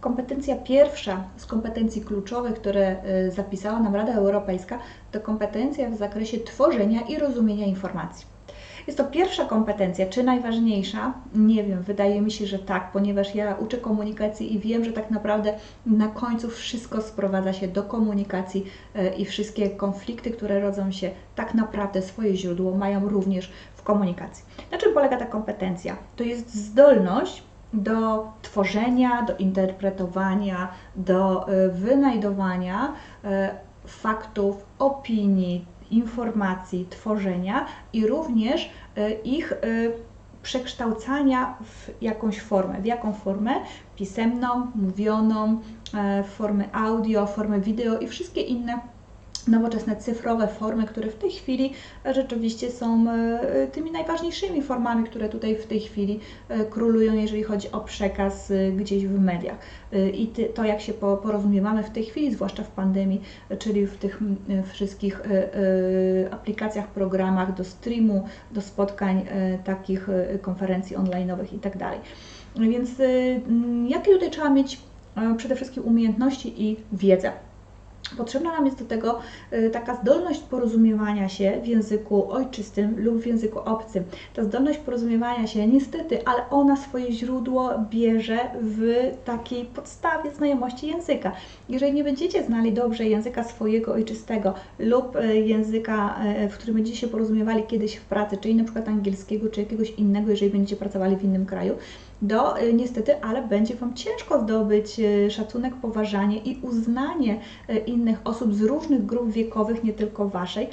Kompetencja pierwsza z kompetencji kluczowych, które y, zapisała nam Rada Europejska, to kompetencja w zakresie tworzenia i rozumienia informacji. Jest to pierwsza kompetencja, czy najważniejsza? Nie wiem, wydaje mi się, że tak, ponieważ ja uczę komunikacji i wiem, że tak naprawdę na końcu wszystko sprowadza się do komunikacji y, i wszystkie konflikty, które rodzą się, tak naprawdę swoje źródło mają również w komunikacji. Na czym polega ta kompetencja? To jest zdolność do tworzenia, do interpretowania, do e, wynajdowania e, faktów, opinii, informacji, tworzenia i również e, ich przekształcania w jakąś formę. W jaką formę? Pisemną, mówioną, formę audio, formę wideo i wszystkie inne nowoczesne cyfrowe formy, które w tej chwili rzeczywiście są e, tymi najważniejszymi formami, które tutaj w tej chwili e, królują, jeżeli chodzi o przekaz e, gdzieś w mediach. I to, jak się porozumiewamy w tej chwili, zwłaszcza w pandemii, czyli w tych wszystkich aplikacjach, programach do streamu, do spotkań, takich konferencji online'owych itd. Tak Więc jakie tutaj trzeba mieć przede wszystkim umiejętności i wiedzę? Potrzebna nam jest do tego y, taka zdolność porozumiewania się w języku ojczystym lub w języku obcym. Ta zdolność porozumiewania się, niestety, ale ona swoje źródło bierze w takiej podstawie znajomości języka. Jeżeli nie będziecie znali dobrze języka swojego ojczystego lub y, języka, y, w którym będziecie się porozumiewali kiedyś w pracy, czyli na przykład angielskiego, czy jakiegoś innego, jeżeli będziecie pracowali w innym kraju, do y, niestety, ale będzie Wam ciężko zdobyć y, szacunek, poważanie i uznanie y, innych osób z różnych grup wiekowych, nie tylko Waszej,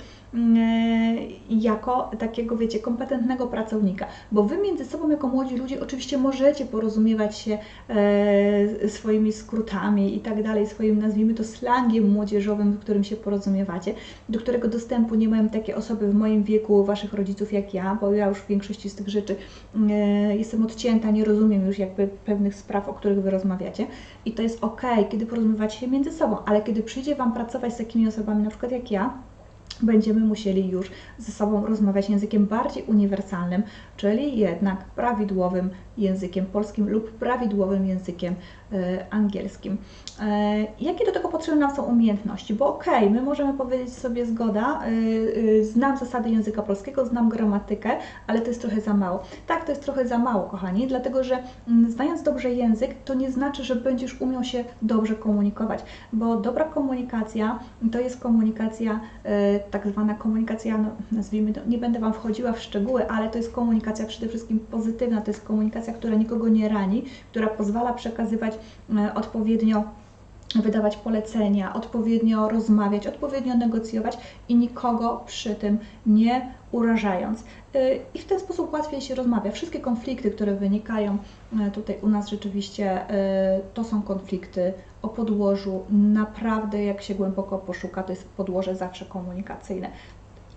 jako takiego, wiecie, kompetentnego pracownika, bo Wy między sobą jako młodzi ludzie oczywiście możecie porozumiewać się e, swoimi skrótami i tak dalej, swoim nazwijmy to slangiem młodzieżowym, którym się porozumiewacie, do którego dostępu nie mają takie osoby w moim wieku, Waszych rodziców jak ja, bo ja już w większości z tych rzeczy e, jestem odcięta, nie rozumiem już jakby pewnych spraw, o których Wy rozmawiacie i to jest ok, kiedy porozumiewacie się między sobą, ale kiedy przyjdzie Wam pracować z takimi osobami, na przykład jak ja, będziemy musieli już ze sobą rozmawiać językiem bardziej uniwersalnym, czyli jednak prawidłowym językiem polskim lub prawidłowym językiem angielskim. E, jakie do tego potrzebne nam są umiejętności? Bo okej, okay, my możemy powiedzieć sobie zgoda, e, znam zasady języka polskiego, znam gramatykę, ale to jest trochę za mało. Tak, to jest trochę za mało, kochani, dlatego że mm, znając dobrze język, to nie znaczy, że będziesz umiał się dobrze komunikować, bo dobra komunikacja to jest komunikacja, tak zwana komunikacja, no, nazwijmy to, nie będę Wam wchodziła w szczegóły, ale to jest komunikacja przede wszystkim pozytywna, to jest komunikacja która nikogo nie rani, która pozwala przekazywać e, odpowiednio wydawać polecenia, odpowiednio rozmawiać, odpowiednio negocjować i nikogo przy tym nie urażając. E, I w ten sposób łatwiej się rozmawia. Wszystkie konflikty, które wynikają e, tutaj u nas rzeczywiście, to są konflikty o podłożu. Naprawdę, jak się głęboko poszuka, to jest podłoże zawsze komunikacyjne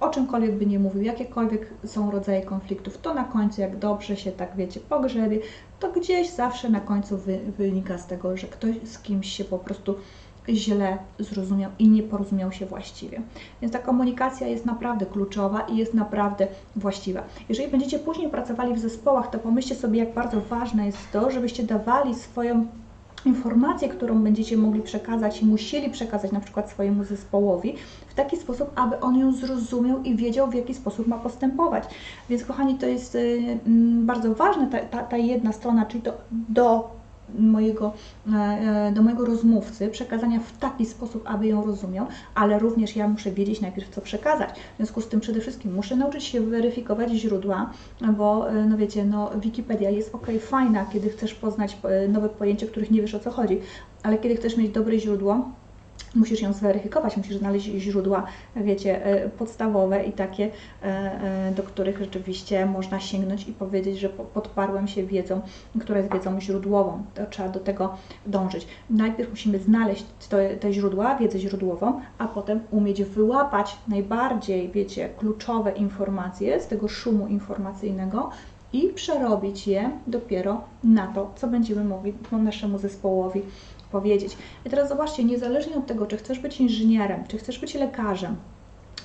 o czymkolwiek by nie mówił, jakiekolwiek są rodzaje konfliktów, to na końcu, jak dobrze się tak wiecie, pogrzebie, to gdzieś zawsze na końcu wy, wynika z tego, że ktoś z kimś się po prostu źle zrozumiał i nie porozumiał się właściwie. Więc ta komunikacja jest naprawdę kluczowa i jest naprawdę właściwa. Jeżeli będziecie później pracowali w zespołach, to pomyślcie sobie, jak bardzo ważne jest to, żebyście dawali swoją informację, którą będziecie mogli przekazać i musieli przekazać na przykład swojemu zespołowi w taki sposób, aby on ją zrozumiał i wiedział, w jaki sposób ma postępować. Więc kochani, to jest y, mm, bardzo ważne, ta, ta, ta jedna strona, czyli to do mojego, e, e, do mojego rozmówcy, przekazania w taki sposób, aby ją rozumiał, ale również ja muszę wiedzieć najpierw, co przekazać. W związku z tym przede wszystkim muszę nauczyć się weryfikować źródła, bo e, no wiecie, no Wikipedia jest ok, fajna, kiedy chcesz poznać nowe pojęcie, których nie wiesz o co chodzi, ale kiedy chcesz mieć dobre źródło, musisz ją zweryfikować, musisz znaleźć źródła, wiecie, e, podstawowe i takie, e, e, do których rzeczywiście można sięgnąć i powiedzieć, że podparłem się wiedzą, która jest wiedzą źródłową. To trzeba do tego dążyć. Najpierw musimy znaleźć te, te źródła, wiedzę źródłową, a potem umieć wyłapać najbardziej, wiecie, kluczowe informacje z tego szumu informacyjnego, i przerobić je dopiero na to, co będziemy mogli naszemu zespołowi powiedzieć. I teraz zobaczcie, niezależnie od tego, czy chcesz być inżynierem, czy chcesz być lekarzem,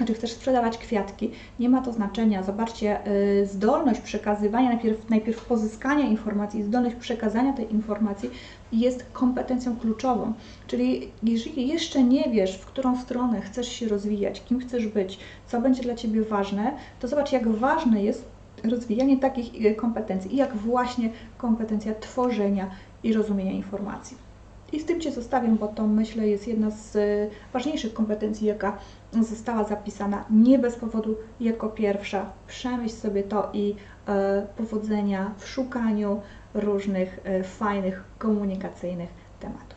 czy chcesz sprzedawać kwiatki, nie ma to znaczenia. Zobaczcie, y, zdolność przekazywania, najpierw, najpierw pozyskania informacji, zdolność przekazania tej informacji jest kompetencją kluczową. Czyli jeżeli jeszcze nie wiesz, w którą stronę chcesz się rozwijać, kim chcesz być, co będzie dla Ciebie ważne, to zobacz, jak ważne jest rozwijanie takich y, kompetencji jak właśnie kompetencja tworzenia i rozumienia informacji. I z tym Cię zostawiam, bo to myślę jest jedna z y, ważniejszych kompetencji, jaka została zapisana nie bez powodu jako pierwsza. Przemyśl sobie to i e, powodzenia w szukaniu różnych e, fajnych komunikacyjnych tematów.